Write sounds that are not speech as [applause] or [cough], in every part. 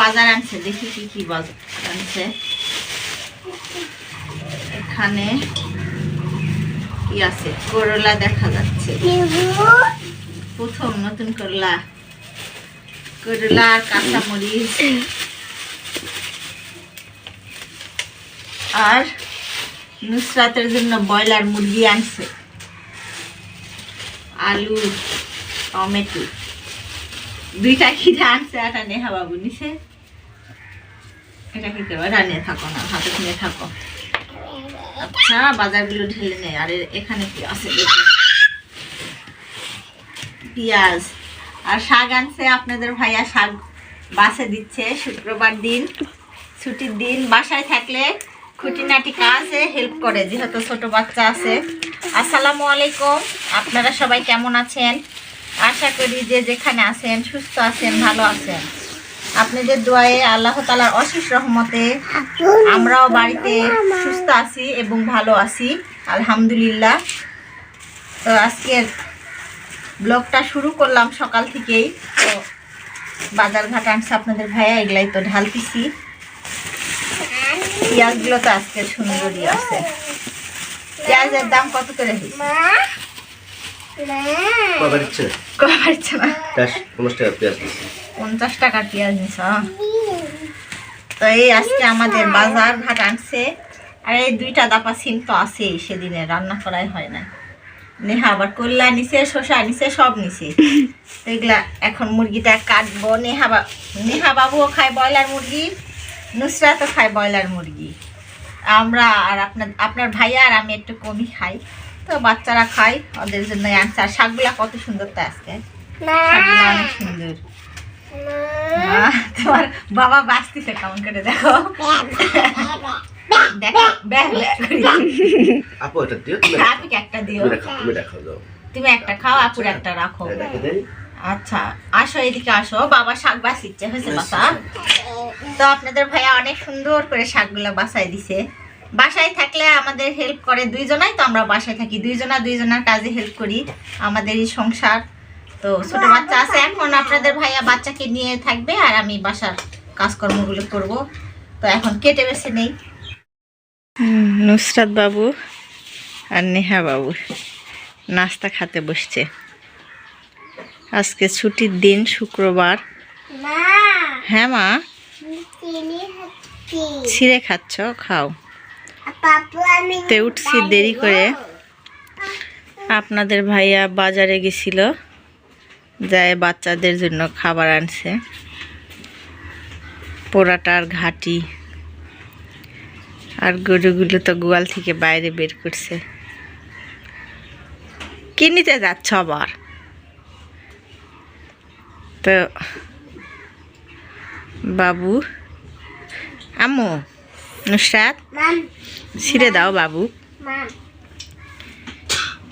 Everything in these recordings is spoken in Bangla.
বাজার আনছে কি কি বাজার আনছে। এখানে কি আছে? করলা দেখা যাচ্ছে। প্রথম নতুন করলা করলা আর কাঁচামরিচ। আর নুসরাতের জন্য ব্রয়লার মুরগি আনছে। আলু, টমেটো। দুইটা খিদে আনছে একটা নেহা বাবু নিছে এটা করব? এটা নিয়ে থাকো না হাতে নিয়ে থাকো। আচ্ছা বাজারগুলো ঢেলে নে। আর, এখানে কি আছে দেখি? পেঁয়াজ। আর শাক আনছে আপনাদের ভাইয়া, শাক বাসে দিচ্ছে শুক্রবার দিন, ছুটির দিন। বাসায় থাকলে খুঁটিনাটি কাজে হেল্প করে, যেহেতু ছোট বাচ্চা আছে। আসসালামু আলাইকুম। আপনারা সবাই কেমন আছেন? আশা করি যে যেখানে আছেন, সুস্থ আছেন, ভালো আছেন। আপনাদের দোয়ায়ে আল্লাহ তালার অশেষ রহমতে আমরাও বাড়িতে সুস্থ আছি এবং ভালো আছি। আলহামদুলিল্লাহ। তো আজকের ব্লগটা শুরু করলাম সকাল থেকেই। তো বাজার ঘাট আনছে আপনাদের ভাইয়া, এগুলাই তো ঢালতেছি। পেঁয়াজগুলো তো আজকে সুন্দরই আছে। পেঁয়াজের দাম কত করে হয়েছে? কবার ইচ্ছে না পঞ্চাশ টাকা পেঁয়াজ। দিচ্ছি পঞ্চাশ টাকা পেঁয়াজ নিছ। তো এই আজকে আমাদের বাজার ঘাট আনছে। আর এই দুইটা দাপা সিম তো আছেই সেদিনে রান্না করাই হয় না। নেহা আবার নিছে নিছে সব নিছে। তো এগুলা এখন মুরগিটা কাটবো। নেহা বা নেহা বাবুও খায় ব্রয়লার মুরগি নুসরাতও খায় ব্রয়লার মুরগি। আমরা আর আপনার আপনার ভাইয়া আর আমি একটু কমই খাই। তো বাচ্চারা খায় ওদের জন্য আনছে আর শাকগুলা কত সুন্দর তো আজকে। শাকগুলা অনেক সুন্দর। তোমার বাবা বাঁচতেছে কেমন করে দেখো। তুমি একটা দিও। তুমি রাখো তুমি রাখো দাও। তুমি একটা খাও আপুর একটা রাখো। আচ্ছা আসো এদিকে আসো। বাবা শাক বাঁচিচ্ছে হয়েছে বাসা তো আপনাদের ভাইয়া অনেক সুন্দর করে শাকগুলো বাসায় দিছে। বাসায় থাকলে আমাদের হেল্প করে দুইজনাই তো আমরা বাসায় থাকি। দুইজনা দুইজনার কাজে হেল্প করি আমাদের এই সংসার। তো ছোট বাচ্চা আছে এখন আপনাদের ভাইয়া বাচ্চাকে নিয়ে থাকবে আর আমি বাসার কাজকর্মগুলো করব। তো এখন কেটে বেছে নেই। নুসরাত বাবু আর নেহা বাবু নাস্তা খাতে বসছে। আজকে ছুটির দিন শুক্রবার। হ্যাঁ মা? ছিঁড়ে খাচ্ছ খাও। তে উঠছি দেরি করে। আপনাদের ভাইয়া বাজারে গেছিল, যায় বাচ্চাদের জন্য খাবার আনছে। পোড়াটার ঘাটি আর গরুগুলো তো গোয়াল থেকে বাইরে বের করছে। কি নিতে যাচ্ছ আবার? তো বাবু, আম্মু নুসরাত ছিঁড়ে দাও বাবু।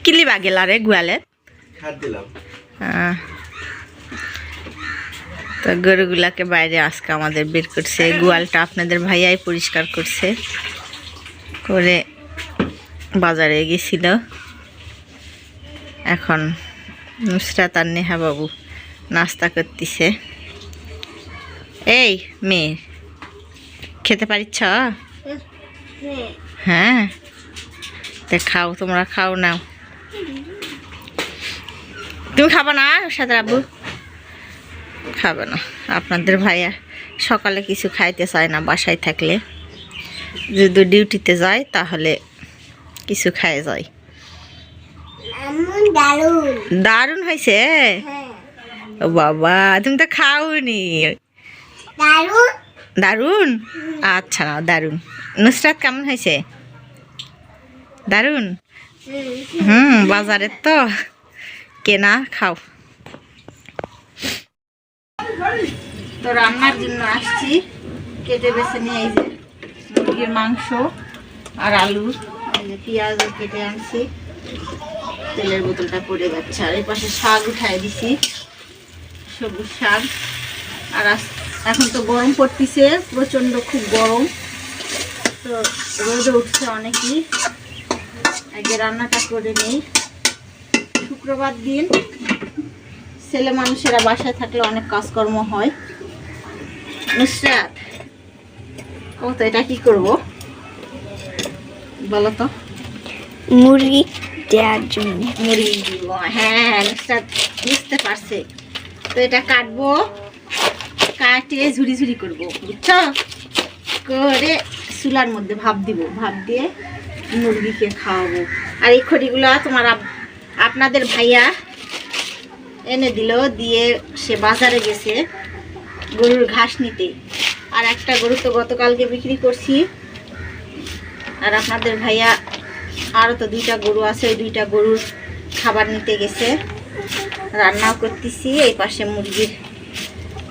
কিলিবা গেলা রে গোয়ালে? তো গরুগুলাকে বাইরে আজকে আমাদের বের করছে। গোয়ালটা আপনাদের ভাইয়াই পরিষ্কার করছে। করে বাজারে গেছিল। এখন নুসরাত আর নেহা বাবু নাস্তা করতেছে। এই মেয়ে। খেতে পারিচ্ছ? হ্যাঁ। তা খাও তোমরা খাও নাও। তুমি খাবে না সাথে আব্বু? খাবে না। আপনাদের ভাইয়া সকালে কিছু খাইতে চায় না বাসায় থাকলে। যদি ডিউটিতে যায় তাহলে কিছু খায় যায়। দারুণ হয়েছে ও বাবা তুমি তো খাওনি। দারুণ। আচ্ছা না দারুণ। নুসরাত, কেমন হয়েছে? দারুণ? হুম, বাজারের তো। কেনা, খাও। তো রান্নার জন্য আসছি। কেটে বেছে নিয়ে এই যে মুরগির মাংস আর আলু। পেঁয়াজও কেটে আনছি। তেলের বোতলটা পড়ে যাচ্ছে। আর এই পাশে শাক উঠাই দিছি। সবুজ শাক। আর আস- এখন তো গরম পড়তিছে প্রচণ্ড খুব গরম। তো রোদে উঠছে অনেকই। আগে রান্নাটা করে নেই। শুক্রবার দিন ছেলে মানুষেরা বাসায় থাকলে অনেক কাজকর্ম হয়। নুসরাত ও তো এটা কি করব? বলো তো। মুরগি দেওয়ার জন্য। মুড়ি দিব। হ্যাঁ নুসরাত বুঝতে পারছে। তো এটা কাটবো। কাটিয়ে ঝুড়ি ঝুড়ি করব, বুঝছ? করে চুলার মধ্যে ভাপ দিব, ভাপ দিয়ে মুরগিকে খাওয়াবো। আর এই খড়িগুলো তোমার আপনাদের ভাইয়া এনে দিল, দিয়ে সে বাজারে গেছে গরুর ঘাস নিতে। আর একটা গরু তো গতকালকে বিক্রি করছি। আর আপনাদের ভাইয়া আরও তো দুইটা গরু আছে, ওই দুইটা গরুর খাবার নিতে গেছে। রান্নাও করতেছি, এই পাশে মুরগির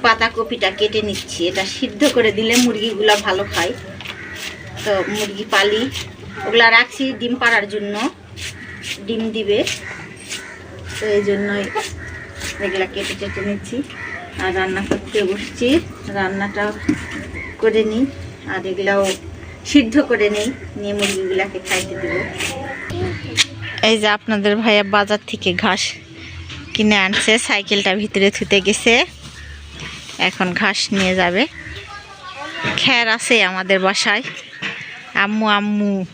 পাতাকপিটা কেটে নিচ্ছি। এটা সিদ্ধ করে দিলে মুরগিগুলো ভালো খায়। তো মুরগি পালি, ওগুলা রাখছি ডিম পাড়ার জন্য। ডিম দিবে। তো এই জন্যই এগুলা কেটে কেটে নিচ্ছি। আর রান্না করতে বসছি। রান্নাটা করে নিই। আর এগুলাও সিদ্ধ করে নিই। নিয়ে মুরগিগুলাকে খাইতে দেবো। এই যে আপনাদের ভাইয়া বাজার থেকে ঘাস কিনে আনছে, সাইকেলটা ভিতরে থুতে গেছে। এখন ঘাস নিয়ে যাবে। খ্যার আছে আমাদের বাসায়। আম্মু আম্মু।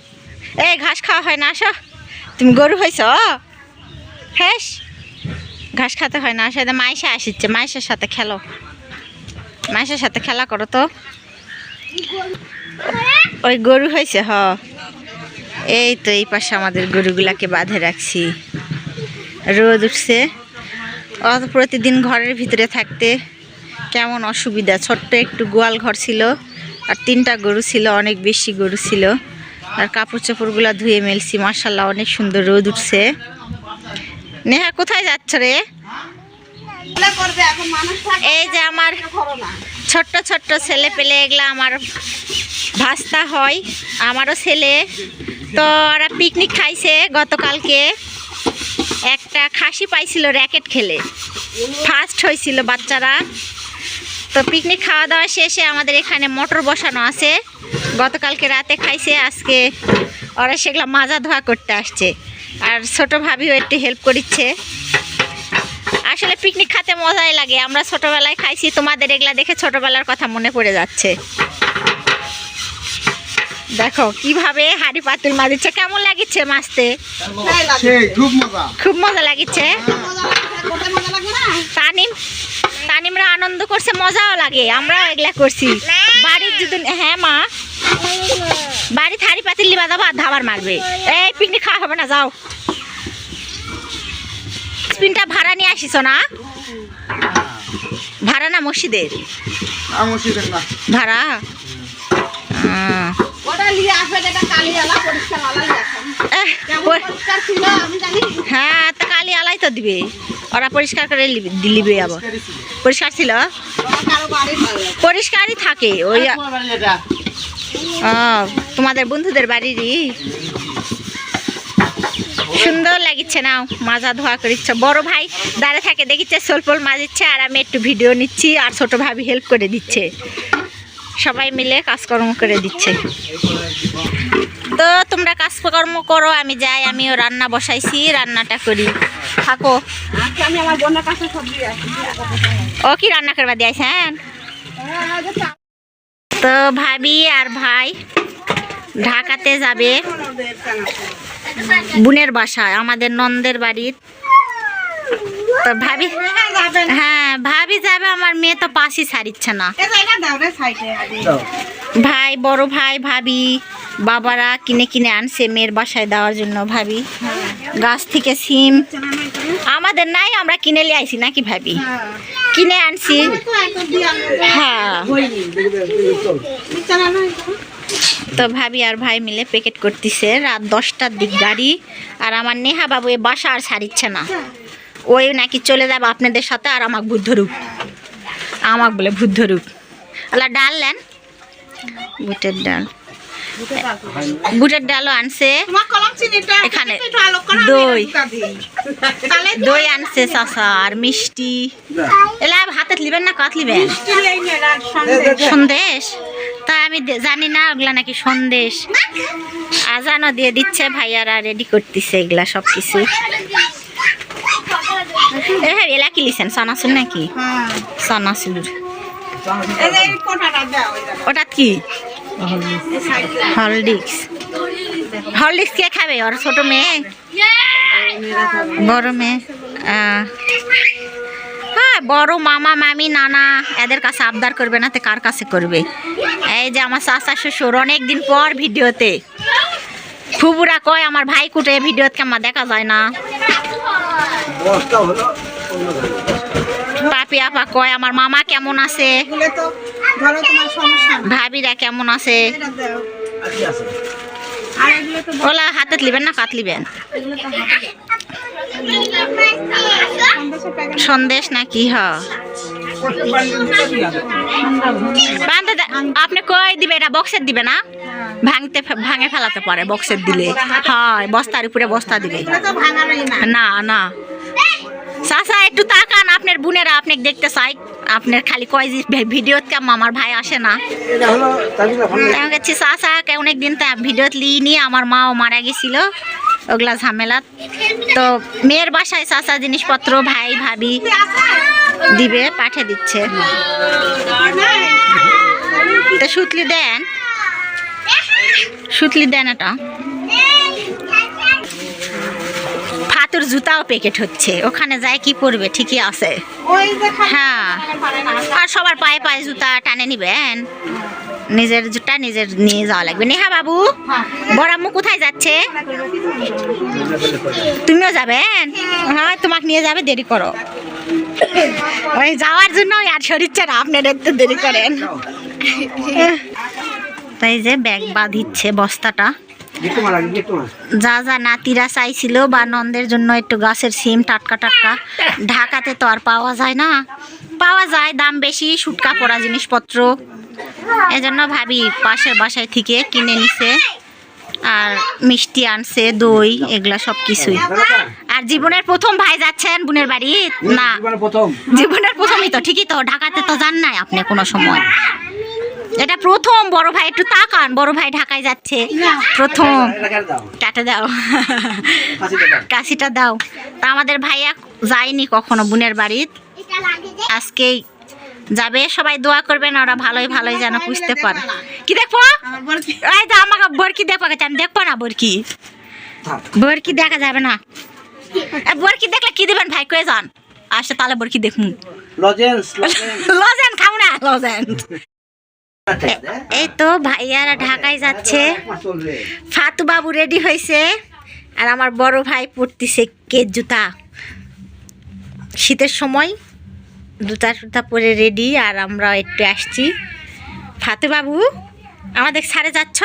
এই, ঘাস খাওয়া হয় না, আসো। তুমি গরু হয়েছ? হ্যাঁ ঘাস খাতে হয় না, আসো। এটা মাইসা আসিচ্ছে। মাইসের সাথে খেলো। মাইসের সাথে খেলা করো তো। ওই গরু হয়েছে, হ। এই তো এই পাশে আমাদের গরুগুলাকে বাঁধে রাখছি। রোদ উঠছে। অত প্রতিদিন ঘরের ভিতরে থাকতে কেমন অসুবিধা? ছোট্ট একটু গোয়াল ঘর ছিল, আর তিনটা গরু ছিল, অনেক বেশি গরু ছিল। আর কাপড় চোপড়গুলো ধুয়ে মেলছি মার্শাল্লাহ অনেক সুন্দর রোদ উঠছে। নেহা, কোথায় যাচ্ছ রে? এই যে আমার ছোট্ট ছোট্ট ছেলে পেলে, এগুলো আমার ভাস্তা হয়, আমারও ছেলে। তো ওরা পিকনিক খাইছে গতকালকে। একটা খাসি পাইছিল র্যাকেট খেলে। ফার্স্ট হয়েছিল বাচ্চারা। তো পিকনিক খাওয়া দাওয়া শেষে আমাদের এখানে মোটর বসানো আছে। গতকালকে রাতে খাইছে আজকে ওরা সেগুলো মাজা ধোয়া করতে আসছে। আর ছোট ভাবিও একটু হেল্প করিচ্ছে। আসলে পিকনিক খাতে মজাই লাগে আমরা ছোটবেলায় খাইছি তোমাদের এগুলা দেখে ছোটবেলার কথা মনে পড়ে যাচ্ছে। দেখো কীভাবে হাড়ি পাতুল মারিচ্ছে কেমন লাগিচ্ছে মাছতে খুব মজা। খুব মজা লাগিচ্ছে। তানিম তানিমরা আনন্দ করছে মজাও লাগে আমরাও এগুলা করছি। বাড়ির যদি হ্যাঁ মা। বাড়ি থারি পাতিল লিবা দাবা ধাবার মারবে। এই পিকনিক খাওয়া হবে না যাও। স্পিনটা ভাড়া নিয়ে আসিস না? ভাড়া না মসজিদের? ভাড়া? হ্যাঁ তা কালি আলাই তো দিবে। ওরা পরিষ্কার করে লিবে- দিলিবে আবার। পরিষ্কার ছিল? পরিষ্কারই থাকে ওই ও, তোমাদের বন্ধুদের বাড়িরই। সুন্দর লাগিচ্ছে না মাজা ধোয়া করিচ্ছে। বড় ভাই দাঁড়ে থাকে দেখিচ্ছে সোলপোল মাজিচ্ছে আর আমি একটু ভিডিও নিচ্ছি আর ছোট ভাবি হেল্প করে দিচ্ছে। সবাই মিলে কাজকর্ম করে দিচ্ছে। তো তোমরা কাজকর্ম করো, আমি যাই, আমিও রান্না বসাইছি, রান্নাটা করি। থাকো। ও কি রান্না করবা দিয়েছেন তো ভাবি আর ভাই ঢাকাতে যাবে। বোনের বাসায়, আমাদের নন্দের বাড়ির। তো ভাবি হ্যাঁ ভাবি যাবে আমার মেয়ে তো পাশই ছাড়িচ্ছে না। ভাই বড় ভাই ভাবি বাবারা কিনে কিনে আনছে মেয়ের বাসায় দেওয়ার জন্য ভাবি। গাছ থেকে সিম। আমাদের নাই আমরা কিনে নিয়ে আইছি নাকি ভাবি? কিনে আনছি। হ্যাঁ। তো ভাবি আর ভাই মিলে প্যাকেট করতেছে রাত দশটার দিক গাড়ি আর আমার নেহা বাবু এ বাসা আর ছাড়িচ্ছে না। ওই নাকি চলে যাবে আপনাদের সাথে আর আমাকে বুদ্ধ রূপ আমাকে বলে বুদ্ধ রূপ আল্লাহ ডাল নেন বুটের ডাল। বুটের ডালও আনছে। এখানে দই। দই। আনছে চাষা আর মিষ্টি। এলা হাতে লিবেন না কাত লিবেন? সন্দেশ। তা আমি জানি না ওগুলা নাকি সন্দেশ। আজানও দিয়ে দিচ্ছে ভাইয়ারা রেডি করতেছে এগুলা সব কিছু হ্যাঁ এলা কি লিছেন সানাসুর নাকি? সানাসুর। ওটা কি? হরলিক্স হরলিক্স কে খাবে? ওর ছোট মেয়ে? বড় মেয়ে? হ্যাঁ বড় মামা, মামি, নানা, এদের কাছে আবদার করবে না তো কার কাছে করবে? এই যে আমার চাচা শ্বশুর, অনেকদিন পর ভিডিওতে। ফুবুরা কয়, আমার ভাই কুটে ভিডিওতে আমার দেখা যায় না? বস্তা হলো। পাপি আপা কয় আমার মামা কেমন আছে? এগুলো তো ধরো তোমার সমস্যা না? ভাবিরা কেমন আছে? কি আছে। আর এগুলো তো ওলা হাতে লিবেন না কাত লিবেন এগুলো তো হাতে সন্দেশ নাকি হ? দে- আপনি কই দিবে এটা? বক্সের দিবে না? ভাঙতে ভাঙে ফেলাতে পারে বক্সের দিলে। হয় বস্তার উপরে বস্তা দিবে। না। না না। চাচা, একটু তাকান, আপনার বোনেরা আপনি দেখতে চাই আপনার খালি কয় ভিডিওত কেমন আমার ভাই আসে না। আমি গেছি চাচা অনেক দিন তা ভিডিওত লিনি আমার মাও মারা গেছিল, ওগুলা ঝামেলা। তো মেয়ের বাসায় চাচা জিনিসপত্র ভাই, ভাবি দিবে, পাঠিয়ে দিচ্ছে। তো সুতলি দেন। সুতলি দেন এটা। জুতাও প্যাকেট হচ্ছে। ওখানে যায় কি পরবে? ঠিকই আছে। হ্যাঁ। আর সবার পায়ে পায়ে জুতা টানে নিবেন নিজের জুতা নিজের নিয়ে যাওয়া লাগবে। নেহা বাবু বড় আম্মু কোথায় যাচ্ছে? তুমিও যাবেন হ্যাঁ তোমাকে নিয়ে যাবে দেরি করো। ওই যাওয়ার জন্য আর শরীর না আপনারা একটু দেরি করেন। তাই যে ব্যাগ বাঁধিচ্ছে বস্তাটা। যা যা নাতিরা চাইছিল বা নন্দের জন্য একটু গাছের সিম টাটকা টাটকা ঢাকাতে তো আর পাওয়া যায় না। পাওয়া যায় দাম বেশি সুটকা পড়া জিনিসপত্র। এজন্য ভাবি পাশের বাসায় থেকে কিনে নিছে। আর মিষ্টি আনছে দই এগুলা সব কিছুই। আর জীবনের প্রথম ভাই যাচ্ছেন বোনের বাড়ি না। জীবনের প্রথমই তো ঠিকই তো ঢাকাতে তো যান নাই আপনি কোনো সময়। এটা প্রথম বড় ভাই একটু তাকান বড় ভাই ঢাকায় যাচ্ছে। প্রথম। টাটা দাও। কাশিটা দাও। তা আমাদের ভাইয়া যায়নি কখনো বোনের বাড়ির আজকেই যাবে। সবাই দোয়া করবেন ওরা ভালোই ভালোই যেন বুঝতে পারে। কি দেখব? এই তো আমাকে বরকি দেখব চান দেখব না বরকি। বরকি দেখা যাবে না। বরকি দেখলে কি দিবেন ভাই? কয়ে যান। আসে তাহলে বরকি দেখুন। লজেন্স লজেন্স লজেন খাও না লজেন এই তো ভাইয়ারা ঢাকায় যাচ্ছে। ফাতু বাবু রেডি হয়েছে। আর আমার বড় ভাই পড়তেছে কেট জুতা। শীতের সময় জুতা সুতা পরে রেডি আর আমরা একটু আসছি। ফাতু বাবু আমাদের সারে যাচ্ছ?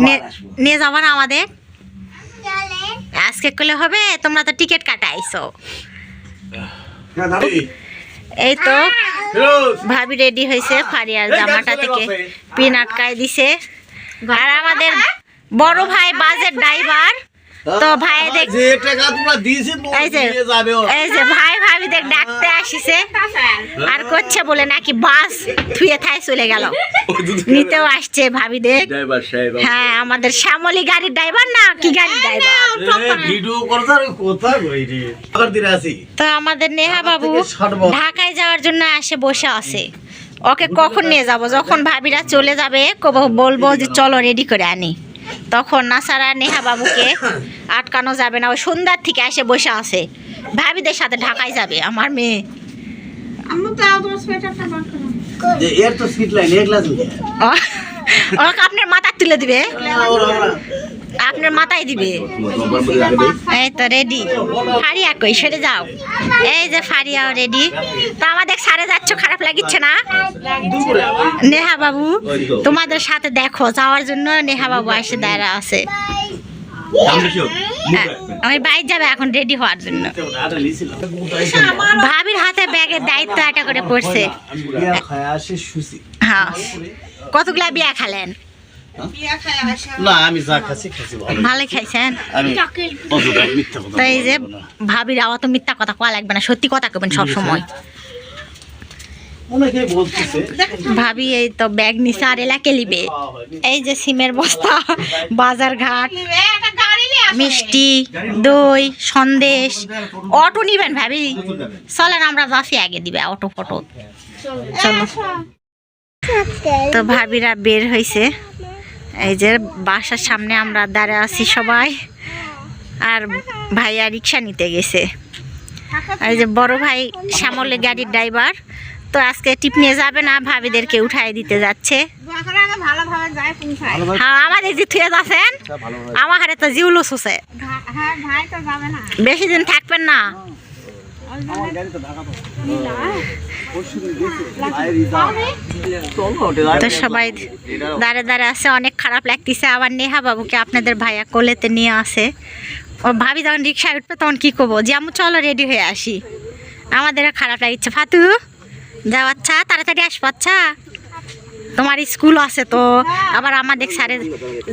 নিয়ে- নিয়ে যাব না আমাদের? আজকে করলে হবে তোমরা তো টিকিট কাটাইছো। হ্যাঁ এই তো। ফিরোজ ভাবি রেডি হয়েছে ফারিয়ার জামাটা থেকে। পিন আটকায় দিছে। আর আমাদের বড় ভাই বাজের ড্রাইভার তো ভাই দেখ যে টাকা তোমরা দিয়েছি এই যে যাবে। এই যে ভাই ভাবি দেখ ডাকতে আসিছে। আর করছে বলে নাকি বাস থুয়ে থাই চলে গেল। [laughs] নিতেও আসছে ভাবি দেখ হ্যাঁ আমাদের শ্যামলি গাড়ির ড্রাইভার না? কি গাড়ির ড্রাইভার ভিডিও করতার কোথায় কই রে? আবার দিনে আসি। তো আমাদের নেহা বাবু। ঢাকায় যাওয়ার জন্য আসে বসে আছে। ওকে কখন নিয়ে যাব? যখন ভাবিরা চলে যাবে কব- বলব যে চলো রেডি করে আনি। তখন নাসারা নেহা বাবুকে আটকানো যাবে না ওই সন্ধ্যার থেকে এসে বসে আছে। ভাবিদের সাথে ঢাকায় যাবে আমার মেয়ে। আপনার মাথা তুলে দিবে? আপনার মাথায় দিবে। এই তো রেডি ফারিয়া কই? সরে যাও। এই যে ফারিয়াও রেডি তো আমাদের সারে যাচ্ছ খারাপ লাগিচ্ছে না? নেহা বাবু তোমাদের সাথে দেখো যাওয়ার জন্য নেহা বাবু এসে দাঁড়া আছে। হ্যাঁ, আমি বাইর যাবে এখন রেডি হওয়ার জন্য। ভাবির হাতে ব্যাগের দায়িত্ব এটা করে পড়ছে। হ্যাঁ কতগুলা বিয়া খালেন? আসা না আমি যা খাচ্ছি ভালো। খাইছেন? যে। ভাবির আওয়া তো মিথ্যা কথা কোয়া লাগবে না সত্যি কথা কবেন সব সময় ভাবি এই তো ব্যাগ নিছে আর এলাকে লিবে। এই যে সিমের বস্তা বাজার ঘাট নিবে একটা গাড়ি নিয়ে মিষ্টি দই সন্দেশ। অটো নিবেন ভাবি। চলেন আমরা যাচ্ছি আগে দিবে অটো ফটো চলো। তো ভাবিরা বের হয়েছে এই যে বাসার সামনে আমরা দাঁড়া আছি সবাই। আর ভাইয়া রিক্সা নিতে গেছে। এই যে বড় ভাই শ্যামলে গাড়ির ড্রাইভার। তো আজকে টিপ নিয়ে যাবে না ভাবিদেরকে উঠাই দিতে যাচ্ছে। এখন আগে ভালোভাবে হ্যাঁ আমাদের যে থুয়ে যাচ্ছেন আমার হারে তো জিউলো শুষে হ্যাঁ ভাই তো যাবে না। বেশি দিন থাকবেন না। তো সবাই দাঁড়ে দাঁড়ে আছে অনেক খারাপ লাগতেছে। আবার নেহা বাবুকে আপনাদের ভাইয়া কোলেতে নিয়ে আসে। ও ভাবি যখন রিক্সায় উঠবে তখন কি করব? যে আমি চলো রেডি হয়ে আসি। আমাদেরও খারাপ লাগছে। ফাতু যাও আচ্ছা তাড়াতাড়ি আসব আচ্ছা তোমার স্কুল আছে তো আবার আমাদের সারে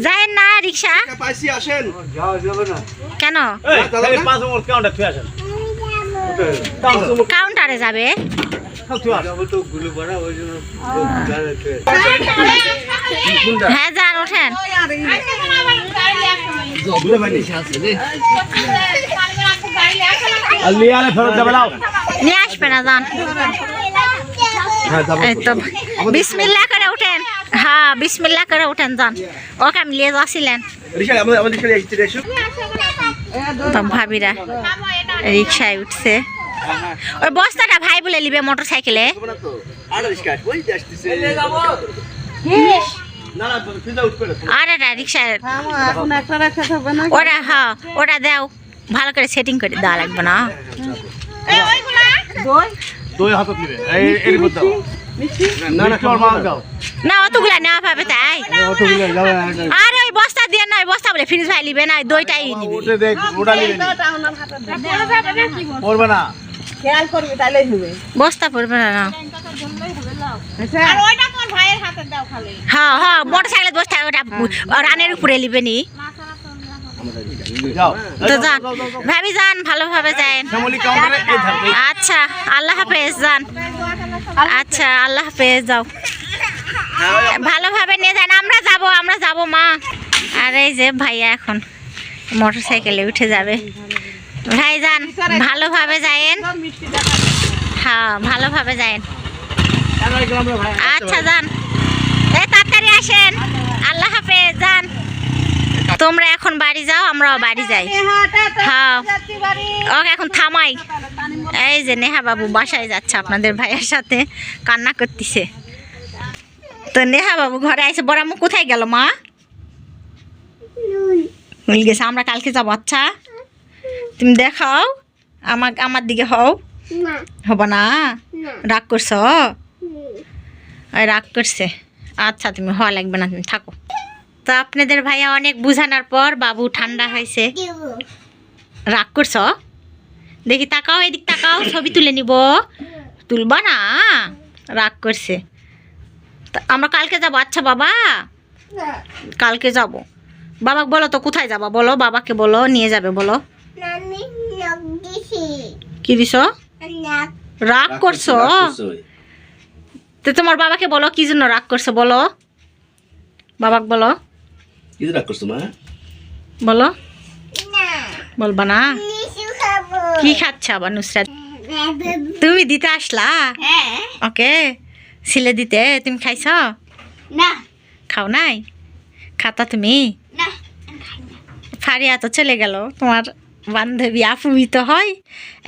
যায় না রিক্সা। পাইছি আসেন। যাও যাবে না কেন এই খালি পাঁচ নম্বর কাউন্টার যাবে। হ্যাঁ যান ওঠেন। নিয়ে আসবে না যান। বিসমিল্লা করে উঠেন হ্যাঁ বিসমিল্লা করে উঠেন যান। ওকে আমি নিয়ে যাচ্ছিলেন ভাবিরা। রিক্সায় উঠছে। ওই বস্তাটা ভাই বলে নিবে মোটর সাইকেলে। হ্যাঁ ওটা দাও। ভালো করে সেটিং করে দেওয়া লাগবে না। দই হাতত নিবে। এর দাও। না না দাও। না অতগুলা নেওয়া পাবে তাই। আর ওই বস্তা দিয়ে না ওই বস্তা বলে ফিনিশ ভাই নিবে না দইটাই নিবে। ওটা দেখ ওটা নিবে করবে না? খেয়াল করবি তাহলে হবে বস্তা পড়বে না না। আর ওইটা তোমার ভাইয়ের হাতে দাও খালি। হ্যাঁ হ্যাঁ বস্তা ওটা রানের উপরে নিবে নি। তো যান ভাবি যান ভালোভাবে যান। আচ্ছা আল্লাহ হাফেজ যান। আচ্ছা আল্লাহ হাফেজ যাও। ভালোভাবে নিয়ে যান, আমরা যাব আমরা যাব, মা। আর এই যে ভাইয়া এখন মোটর সাইকেলে উঠে যাবে। ভাই যান, ভালোভাবে যায়েন। হ্যাঁ ভালোভাবে যায়েন। আচ্ছা যান। এই তাড়াতাড়ি আসেন। আল্লাহ হাফেজ, যান। তোমরা এখন বাড়ি যাও, আমরাও বাড়ি যাই। হ্যাঁ। ওকে, এখন থামাই। এই যে নেহা বাবু বাসায় যাচ্ছে আপনাদের ভাইয়ের সাথে, কান্না করতেছে। তো নেহা বাবু ঘরে এসে বড় আম্মু কোথায় গেল মা? ভুল গেছে আমরা কালকে যাব আচ্ছা? তুমি দেখাও আমার আমার দিকে হও। হব না? রাগ করছ? রাগ করছে। আচ্ছা তুমি হওয়া লাগবে না তুমি থাকো। তো আপনাদের ভাইয়া অনেক বুঝানোর পর বাবু ঠান্ডা হয়েছে। রাগ করছ? দেখি তাকাও এদিক তাকাও ছবি তুলে নিব। তুলবা না? রাগ করছে। আমরা কালকে যাব। আচ্ছা বাবা। কালকে যাব। বাবাকে বলো তো কোথায় যাবা? বলো বাবাকে বলো নিয়ে যাবে বলো। কি দিস রাগ। করছ তো তোমার বাবাকে বলো কি জন্য রাগ করছ বলো। বাবাকে বলো। কি রাগ করছ মা? বলো। বলবা না। কি খাচ্ছ আবার নুসরাত তুমি দিতে আসলা? হ্যাঁ। ওকে। সিলে দিতে তুমি খাইছ? না। খাও নাই? খাতা তুমি? ফারিয়া তো চলে গেল তোমার বান্ধবী আপুই তো হয়।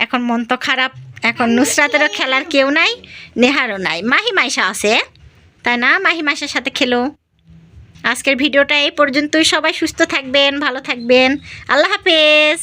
এখন মন তো খারাপ এখন নুসরাতেরও খেলার কেউ নাই নেহারও নাই। মাহি মাইশা আছে তাই না? মাহি মাইশার সাথে খেলো। আজকের ভিডিওটা এই পর্যন্তই। সবাই সুস্থ থাকবেন ভালো থাকবেন। আল্লাহ হাফেজ।